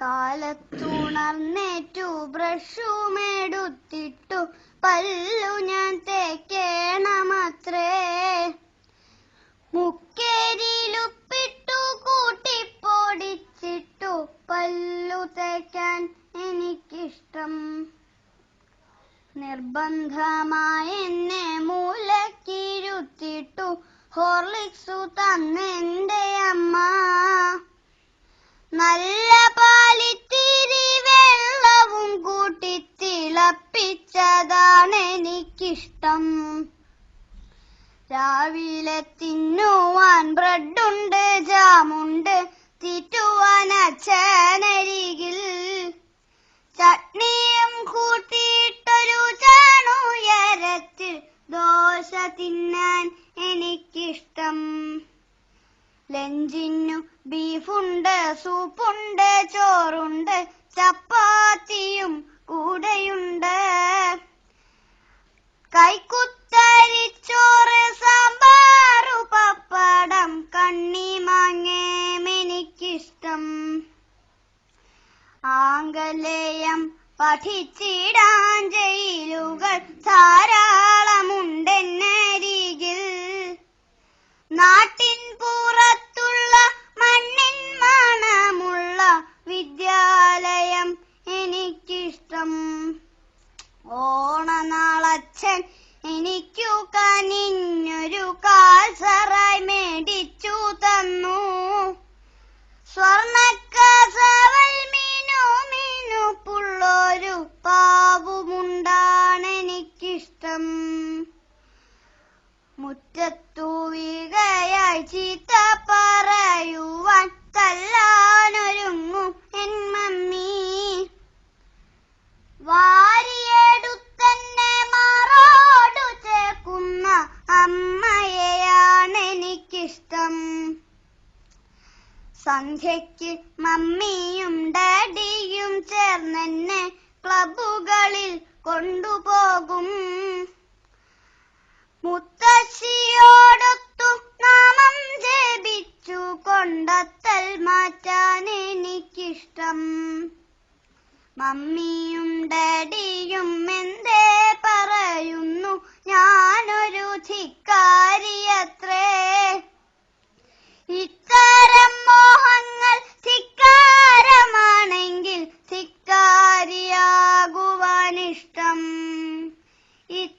കാലത്തുണർന്നേറ്റു ബ്രഷുമെടുത്തിട്ടു പല്ലു ഞാൻ തേക്കേണമത്രേ. മുക്കേരിയിലുപ്പിട്ടു കൂട്ടിപ്പൊടിച്ചിട്ടു പല്ലു തേക്കാൻ എനിക്കിഷ്ടം. നിർബന്ധമായി എന്നെ മൂലക്കിരുത്തിട്ടു ഹോർലിക്സു തന്നെന്റെ അമ്മ. തിളപ്പിച്ചതാണ് എനിക്കിഷ്ടം. രാവിലെ തിന്നുവാൻ ബ്രെഡുണ്ട് ജാമുണ്ട് തീറ്റുവാൻ അച്ഛനരികിൽ. ചട്നിയും കൂട്ടിയിട്ടൊരു ചാണുയരത്തിൽ ദോശ തിന്നാൻ എനിക്കിഷ്ടം. ലഞ്ചിനു ബീഫുണ്ട് സൂപ്പുണ്ട് ചോറുണ്ട് ചപ്പാത്തിയും കൂടെയുണ്ട്. ആംഗലേയം പഠിച്ചിടാൻ ജയിലുകൾ ധാരാളമുണ്ടെന്നരികിൽ. നാട്ടിൻ പുറത്തുള്ള മണ്ണിൻ മണമുള്ള വിദ്യാലയം എനിക്കിഷ്ടം. ഓണനാളച്ഛൻ മുറ്റത്തു വീകയായി ചീത്ത പറയുവാൻ തല്ലാനൊരുങ്ങും എൻ മമ്മി. വാരിയെടുത്തന്നെ മാറോടു ചേക്കുന്ന അമ്മയെയാണ് എനിക്കിഷ്ടം സന്ധ്യയ്ക്ക് മമ്മിയും ഡാഡിയും ചേർന്നെന്നെ ക്ലബുകളിൽ കൊണ്ടുപോകും. മുത്തശ്ശിയോടൊത്തു നാമം ജപിച്ചു കൊണ്ടത്തൽ മാറ്റാൻ എനിക്കിഷ്ടം. മമ്മിയും ഡാഡിയും എന്തേ പറയുന്നു? ഞാനൊരു ധിക്കാരിയത്രേ. ഇത്തരം മോഹങ്ങൾ ധിക്കാരമാണെങ്കിൽ ധിക്കാരിയാകുവാനിഷ്ടം. ഇത്തരം